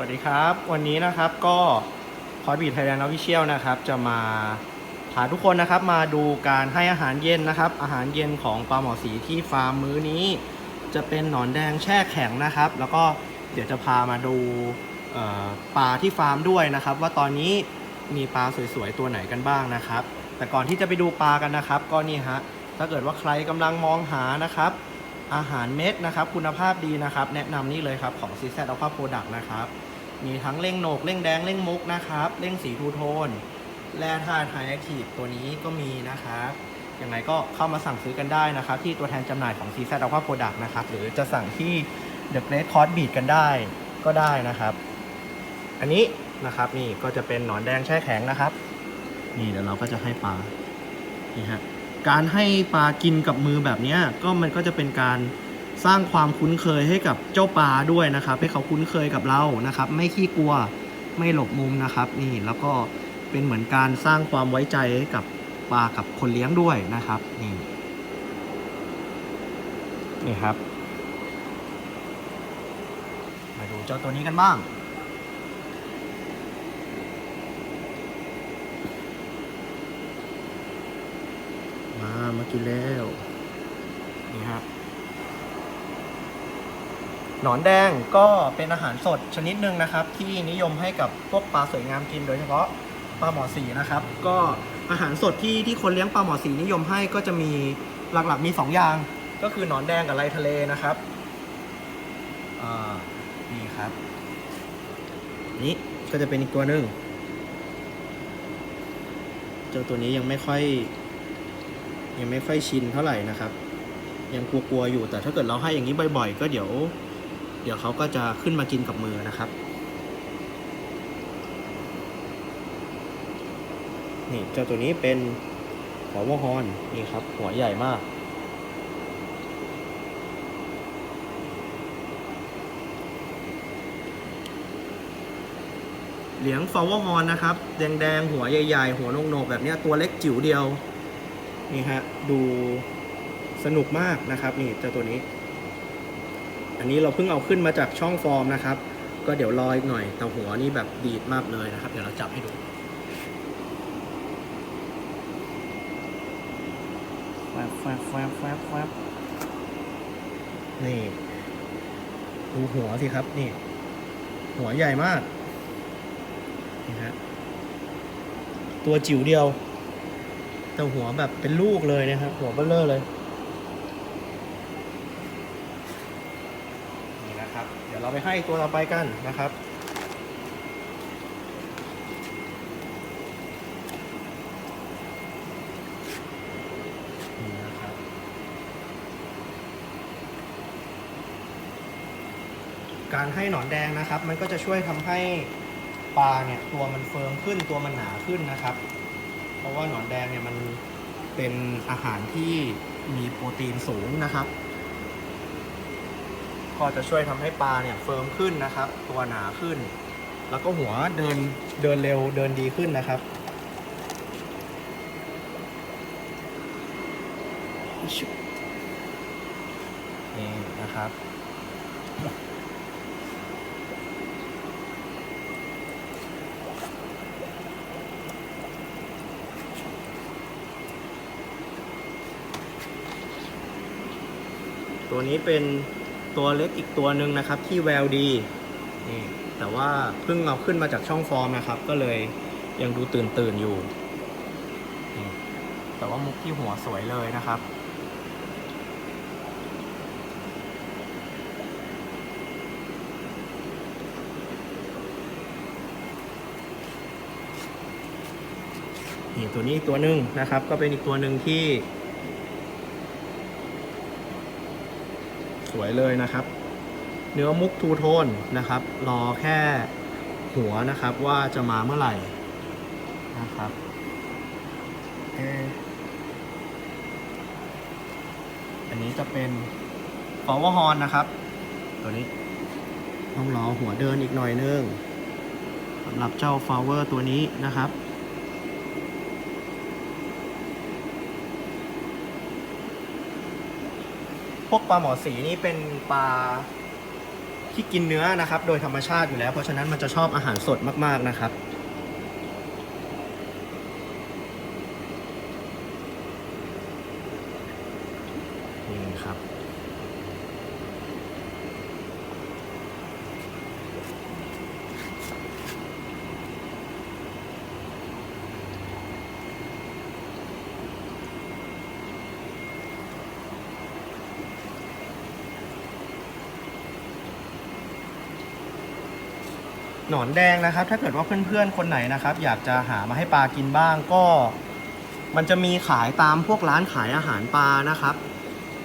วัสดีครับ วันนี้นะครับก็คอร์บีไทยแลนด์ออฟฟิเชียลนะครับ จะมาพาทุกคนนะครับมาดูการให้อาหารเย็นนะครับ อาหารเย็นของปลาหมอสีที่ฟาร์มมื้อนี้ จะเป็นหนอนแดงแช่แข็งนะครับ แล้วก็เดี๋ยวจะพามาดูปลาที่ฟาร์มด้วยนะครับ ว่าตอนนี้มีปลาสวยๆตัวไหนกันบ้างนะครับ แต่ก่อนที่จะไปดูปลากันนะครับ ก็นี่ฮะถ้าเกิดว่าใครกำลังมองหานะครับ อาหารเม็ดนะครับ คุณภาพดีนะครับ แนะนำนี่เลยครับ ของ c z a l p h a Product นะครับ มีทั้งเร่งโหนกเร่งแดงเร่งมุกนะครับเร่งสีทูโทน แร่ธาตุไฮแอคทีฟตัวนี้ก็มีนะครับยังไงก็เข้ามาสั่งซื้อกันได้นะครับ ที่ตัวแทนจำหน่ายของ c z a l p h a Product นะครับ หรือจะสั่งที่ The Great c o s Beat กันได้ก็ได้นะครับ อันนี้นะครับนี่ก็จะเป็นหนอนแดงแช่แข็งนะครับ นี่เดี๋ยวเราก็จะให้ปลานี่ฮะ การให้ปลากินกับมือแบบนี้ก็มันก็จะเป็นการสร้างความคุ้นเคยให้กับเจ้าปลาด้วยนะครับ ให้เขาคุ้นเคยกับเรานะครับ ไม่ขี้กลัวไม่หลบมุมนะครับนี่แล้วก็เป็นเหมือนการสร้างความไว้ใจให้กับปลากับคนเลี้ยงด้วยนะครับนี่นี่ครับ มาดูเจ้าตัวนี้กันบ้าง มา มา กินแล้ว นี่ฮะหนอนแดงก็เป็นอาหารสดชนิดหนึ่งนะครับ ที่นิยมให้กับพวกปลาสวยงามกินโดยเฉพาะปลาหมอสีนะครับ ก็อาหารสดที่ที่คนเลี้ยงปลาหมอสีนิยมให้ก็จะมีหลักๆมีสองอย่าง ก็คือหนอนแดงกับไรทะเลนะครับนี่ครับ นี่ก็จะเป็นอีกตัวหนึ่งเจ้าตัวนี้ยังไม่ค่อย ยังไม่ค่อยชินเท่าไหร่นะครับ ยังกลัวๆอยู่แต่ถ้าเกิดเราให้อย่างนี้บ่อย ๆ ก็เดี๋ยว เดี๋ยวเขาก็จะขึ้นมากินกับมือนะครับนี่เจ้าตัวนี้เป็นหัววอฮอนนี่ครับ หัวใหญ่มาก เหลียงฟาวเวอร์ฮอนนะครับ แดงๆ หัวใหญ่ ๆ หัวโหนกๆแบบนี้ตัวเล็กจิ๋วเดียว นี่ฮะดูสนุกมากนะครับนี่เจ้าตัวนี้ อันนี้เราเพิ่งเอาขึ้นมาจากช่องฟอร์มนะครับ ก็เดี๋ยวรออีกหน่อยแต่หัวนี่แบบดีดมากเลยนะครับ เดี๋ยวเราจับให้ดูแฟบแฟบแฟบแฟบแฟบนี่ดูหัวสิครับนี่ หัวใหญ่มากนี่ฮะตัวจิ๋วเดียว แต่หัวแบบเป็นลูกเลยนะครับ หัวเบลเลอร์เลย นี่นะครับ เดี๋ยวเราไปให้ตัวต่อไปกันนะครับนี่นะครับการให้หนอนแดงนะครับ มันก็จะช่วยทำให้ปลาเนี่ยตัวมันเฟิร์มขึ้นตัวมันหนาขึ้นนะครับ ราะว่าหนอนแดงเนี่ยมันเป็นอาหารที่มีโปรตีนสูงนะครับ ก็จะช่วยทำให้ปลาเนี่ยเฟิร์มขึ้นนะครับ ตัวหนาขึ้น แล้วก็หัวเดินเดินเร็วเดินดีขึ้นนะครับนี่นะครับ ตัวนี้เป็นตัวเล็กอีกตัวหนึ่งนะครับที่แววดีนี่แต่ว่าเพิ่งเอาขึ้นมาจากช่องฟอร์มนะครับ ก็เลยยังดูตื่นตื่นๆอยู่ แต่ว่ามุกที่หัวสวยเลยนะครับ นี่ตัวนี้ตัวหนึ่งนะครับ ก็เป็นอีกตัวหนึ่งที่ วยเลยนะครับ เนื้อมุกทูโทนนะครับ รอแค่หัวนะครับว่าจะมาเมื่อไหร่นะครับอันนี้จะเป็นฟอวฮอนนะครับ ตัวนี้ต้องรอหัวเดินอีกหน่อยนึงสำหรับเจ้าฟลาเวอร์ตัวนี้นะครับ พวกปลาหมอสีนี่เป็นปลาที่กินเนื้อนะครับ โดยธรรมชาติอยู่แล้ว เพราะฉะนั้นมันจะชอบอาหารสดมากๆนะครับ นี่ครับ หนอนแดงนะครับ ถ้าเกิดว่าเพื่อนๆคนไหนนะครับ อยากจะหามาให้ปลากินบ้างก็ มันจะมีขายตามพวกร้านขายอาหารปลานะครับ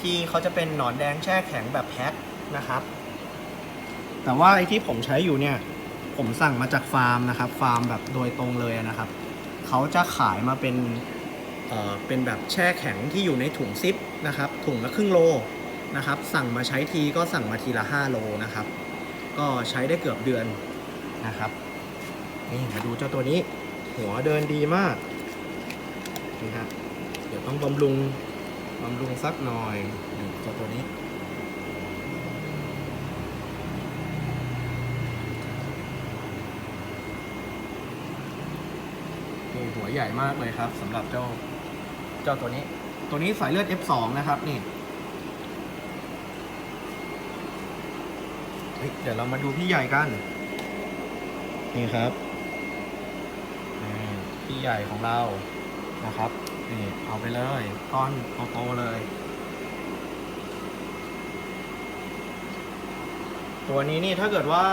ที่เขาจะเป็นหนอนแดงแช่แข็งแบบแพ็คนะครับ แต่ว่าไอ้ที่ผมใช้อยู่เนี่ย ผมสั่งมาจากฟาร์มนะครับ ฟาร์มแบบโดยตรงเลยนะครับเขาจะขายมาเป็นเอ่อเป็นแบบแช่แข็งที่อยู่ในถุงซิปนะครับ ถุงละครึ่งโลนะครับ สั่งมาใช้ทีก็สั่งมาทีละ5โลนะครับ ก็ใช้ได้เกือบเดือน นะครับนี่มาดูเจ้าตัวนี้ หัวเดินดีมากนี่ฮะเดี๋ยวต้องบำรุงบำรุงสักหน่อยนี่เจ้าตัวนี้นี่หัวใหญ่มากเลยครับสำหรับเจ้าเจ้าตัวนี้ ตัวนี้สายเลือด F2 นะครับนี่เฮ้ยเดี๋ยวเรามาดูพี่ใหญ่กัน นี่ครับพี่ใหญ่ของเรานะครับนี่เอาไปเลยก้อนโตๆเลย ตัวนี้นี่ถ้าเกิดว่า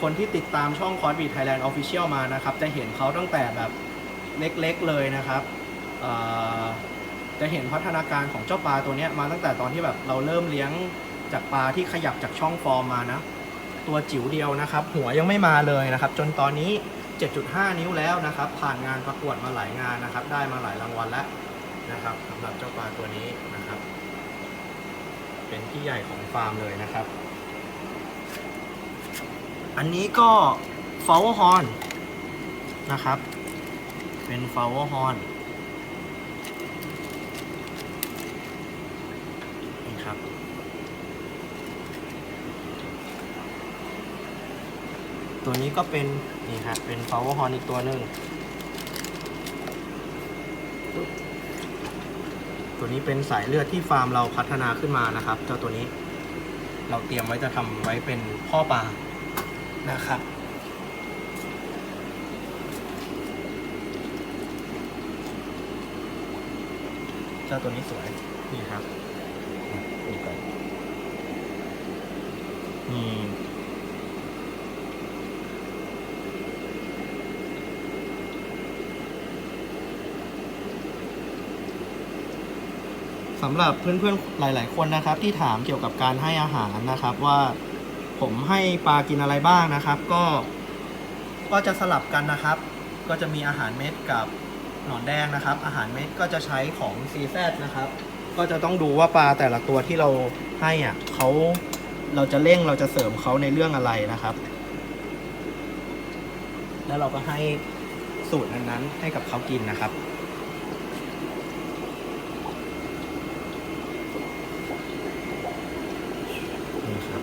คนที่ติดตามช่องคอร์สบีไทยแลนด์ออฟฟิเชียลมานะครับ จะเห็นเขาตั้งแต่แบบเล็กๆเลยนะครับจะเห็นพัฒนาการของเจ้าปลาตัวนี้มาตั้งแต่ตอนที่แบบเราเริ่มเลี้ยงจากปลาที่ขยับจากช่องฟอร์มมานะ ตัวจิ๋วเดียวนะครับ หัวยังไม่มาเลยนะครับ จนตอนนี้ 7.5 นิ้วแล้วนะครับ ผ่านงานประกวดมาหลายงานนะครับ ได้มาหลายรางวัลแล้วนะครับสำหรับเจ้าปลาตัวนี้นะครับ เป็นที่ใหญ่ของฟาร์มเลยนะครับ อันนี้ก็ฟาวฮอนนะครับ เป็นฟาวฮอนครับ ตัวนี้ก็เป็นนี่ครับเป็นฟาวฮอนอีกตัวหนึ่งตัวนี้เป็นสายเลือดที่ฟาร์มเราพัฒนาขึ้นมานะครับ เจ้าตัวนี้เราเตรียมไว้จะทำไว้เป็นพ่อปลานะครับเจ้าตัวนี้สวยนี่ครับนี่ก่อนนี่ สำหรับเพื่อนๆหลาย ๆ คนนะครับ ที่ถามเกี่ยวกับการให้อาหารนะครับว่าผมให้ปลากินอะไรบ้างนะครับ ก็ ก็จะสลับกันนะครับ ก็จะมีอาหารเม็ดกับหนอนแดงนะครับ อาหารเม็ดก็จะใช้ของ CZ นะครับ ก็จะต้องดูว่าปลาแต่ละตัวที่เราให้อะเขาเราจะเร่งเราจะเสริมเขาในเรื่องอะไรนะครับ แล้วเราก็ให้สูตรนั้นๆให้กับเขากินนะครับ นี่ครับ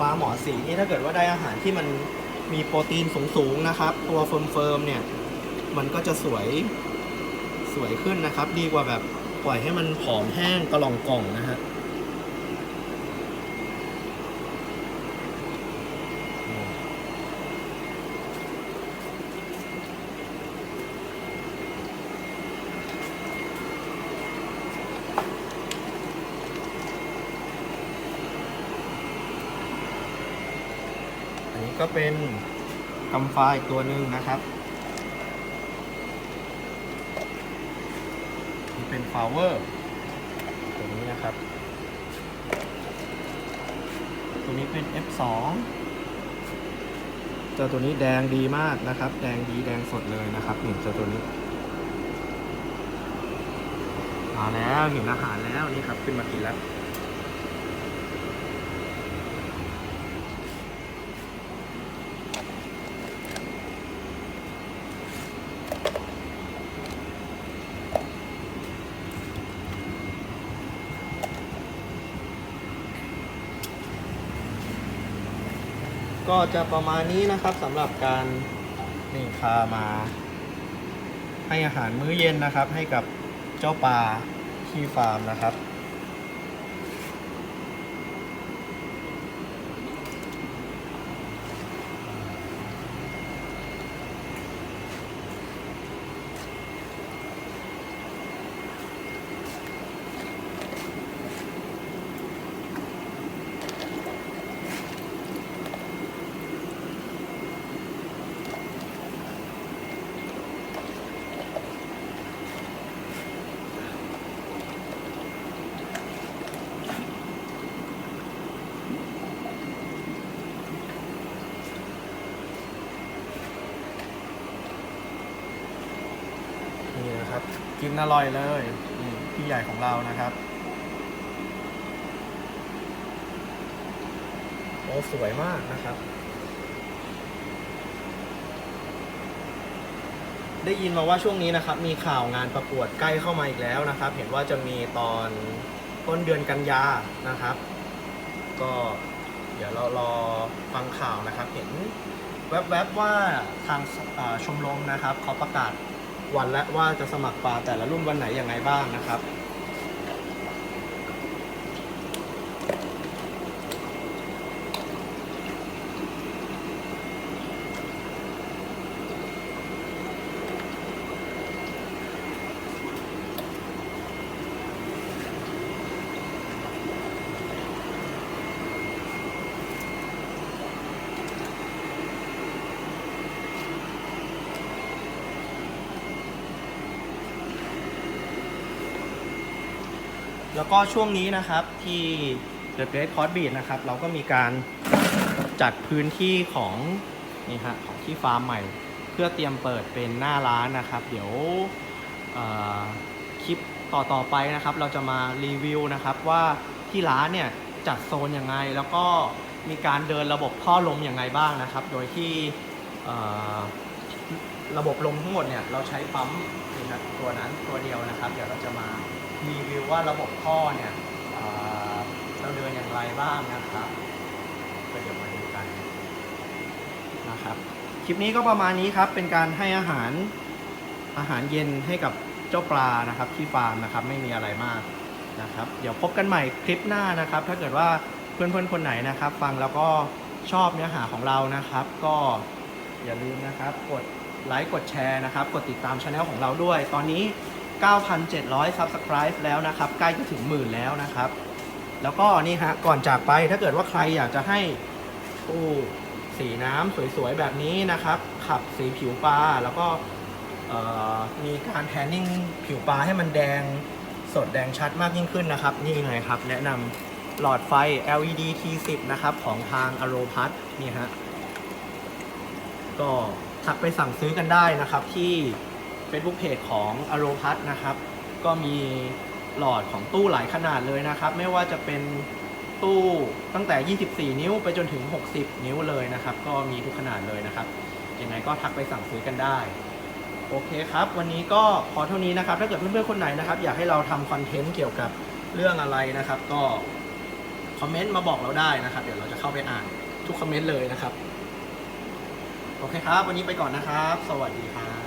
ปลาหมอสีนี่ถ้าเกิดว่าได้อาหารที่มันมีโปรตีนสูงๆนะครับ ตัวเฟิร์มๆเนี่ย มันก็จะสวยสวยขึ้นนะครับ ดีกว่าแบบปล่อยให้มันผอมแห้งกระหล่องกล่องนะฮะ ก็เป็นกำฟ้าอีกตัวหนึ่งนะครับนี่เป็นฟลาวเวอร์ตัวนี้นะครับ ตัวนี้เป็น F2 เจ้าตัวนี้แดงดีมากนะครับ แดงดีแดงสดเลยนะครับนี่เจ้าตัวนี้มาแล้วเห็นอาหารแล้วนี่ครับขึ้นมากินแล้ว ก็จะประมาณนี้นะครับสำหรับการนี่พามา ให้อาหารมื้อเย็นนะครับ ให้กับเจ้าปลาที่ฟาร์มนะครับ ครับกินอร่อยเลยนี่พี่ใหญ่ของเรานะครับโอ้สวยมากนะครับ ได้ยินมาว่าช่วงนี้นะครับ มีข่าวงานประกวดใกล้เข้ามาอีกแล้วนะครับ เห็นว่าจะมีตอนต้นเดือนกันยานะครับ ก็เดี๋ยวเรารอฟังข่าวนะครับ เห็นแวบๆว่าทางชมรมนะครับเขาประกาศ วันและว่าจะสมัครปลาแต่ละรุ่นวันไหนยังไงบ้างนะครับ แล้วก็ช่วงนี้นะครับที่ The Great c o s Beat นะครับ เราก็มีการจัดพื้นที่ของนี่ฮะของที่ฟาร์มใหม่ เพื่อเตรียมเปิดเป็นหน้าร้านนะครับ เดี๋ยวคลิปต่อต่อไปนะครับ เราจะมารีวิวนะครับว่าที่ร้านเนี่ยจัดโซนยังไง แล้วก็มีการเดินระบบท่อลมยังไงบ้างนะครับ โดยที่ระบบลมทั้งหมดเนี่ยเราใช้ปั๊มนะตัวนั้นตัวเดียวนะครับ เดี๋ยวเราจะมา รีวิวว่าระบบท่อเนี่ยเอ่อเราเดินอย่างไรบ้างนะครับก็เดี๋ยวมาดูกันนะครับคลิปนี้ก็ประมาณนี้ครับเป็นการให้อาหารอาหารเย็นให้กับเจ้าปลานะครับที่ฟาร์มนะครับไม่มีอะไรมากนะครับ เดี๋ยวพบกันใหม่คลิปหน้านะครับ ถ้าเกิดว่าเพื่อนๆคนไหนนะครับ ฟังแล้วก็ชอบเนื้อหาของเรานะครับ ก็อย่าลืมนะครับ กดไลค์กดแชร์นะครับ กดติดตามช anel ของเราด้วย ตอนนี้ 9,700 Subscribe แล้วนะครับ ใกล้จะถึงหมื่นแล้วนะครับ แล้วก็นี่ฮะ ก่อนจากไปถ้าเกิดว่าใครอยากจะให้ตู้สีน้ำสวยๆ แบบนี้นะครับ ขับสีผิวปลาแล้วก็มีการแทนนิ่งผิวปลาให้มันแดงสดแดงชัดมากยิ่งขึ้นนะครับ นี่เลยครับ แนะนำหลอดไฟ LED T10 นะครับ ของทาง a r o p a t นี่ฮะ ก็ทักไปสั่งซื้อกันได้นะครับที่ Facebook Page ของ a r o p a t นะครับ ก็มีหลอดของตู้หลายขนาดเลยนะครับ ไม่ว่าจะเป็นตู้ตั้งแต่ 24 นิ้วไปจนถึง 60 นิ้วเลยนะครับ ก็มีทุกขนาดเลยนะครับ ยังไงก็ทักไปสั่งซื้อกันได้ โอเคครับ วันนี้ก็พอเท่านี้นะครับ ถ้าเกิดเพื่อนๆคนไหนนะครับ อยากให้เราทำคอนเทนต์เกี่ยวกับเรื่องอะไรนะครับ ก็คอมเมนต์มาบอกเราได้นะครับ เดี๋ยวเราจะเข้าไปอ่านทุกคอมเมนต์เลยนะครับ โอเคครับ วันนี้ไปก่อนนะครับ สวัสดีครับ